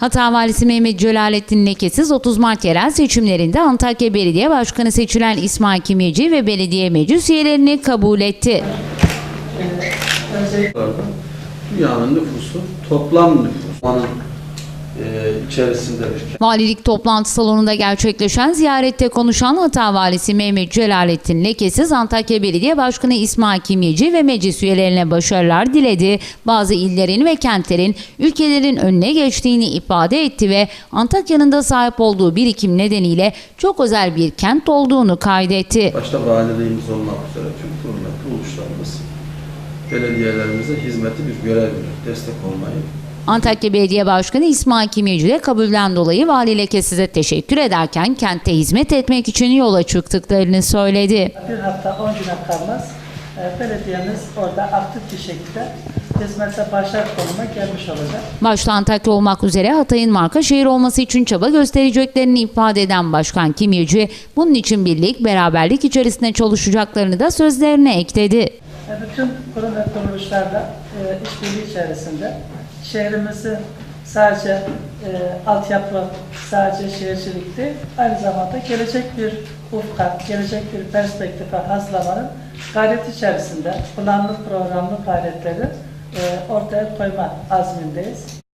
Hata Valisi Mehmet Celalettin Lekesiz 30 Mart yerel seçimlerinde Antakya Belediye Başkanı seçilen İsmail Kimyeci ve belediye meclis üyelerini kabul etti. Dünyanın nüfusu toplam nüfus. E, içerisinde bir Valilik toplantı salonunda gerçekleşen ziyarette konuşan Hata Valisi Mehmet Celalettin Lekesiz Antakya Belediye Başkanı İsmail Kimyeci ve meclis üyelerine başarılar diledi. Bazı illerin ve kentlerin ülkelerin önüne geçtiğini ifade etti ve Antakya'nın da sahip olduğu birikim nedeniyle çok özel bir kent olduğunu kaydetti. başta valiliğimiz olmak üzere tüm kurumlar, kuruluşlarımız belediyelerimize hizmeti bir görev bilir, destek olmayı Antakya Belediye Başkanı İsmail Kimyeci de kabulden dolayı Vali Lekesiz'e teşekkür ederken kentte hizmet etmek için yola çıktıklarını söyledi. Bir hafta 10 güne kalmaz belediyemiz orada aktif bir şekilde hizmete başlar konuma gelmiş olacak. Başta Antakya olmak üzere Hatay'ın marka şehir olması için çaba göstereceklerini ifade eden Başkan Kimyeci, bunun için birlik, beraberlik içerisinde çalışacaklarını da sözlerine ekledi. E, Bütün kurum ve kuruluşlarla e, işbirliği içerisinde şehrimizin sadece e, altyapı, sadece şehircilik değil, aynı zamanda gelecek bir ufka, gelecek bir perspektife hazırlamanın gayreti içerisinde planlı programlı gayretleri e, ortaya koyma azmindeyiz.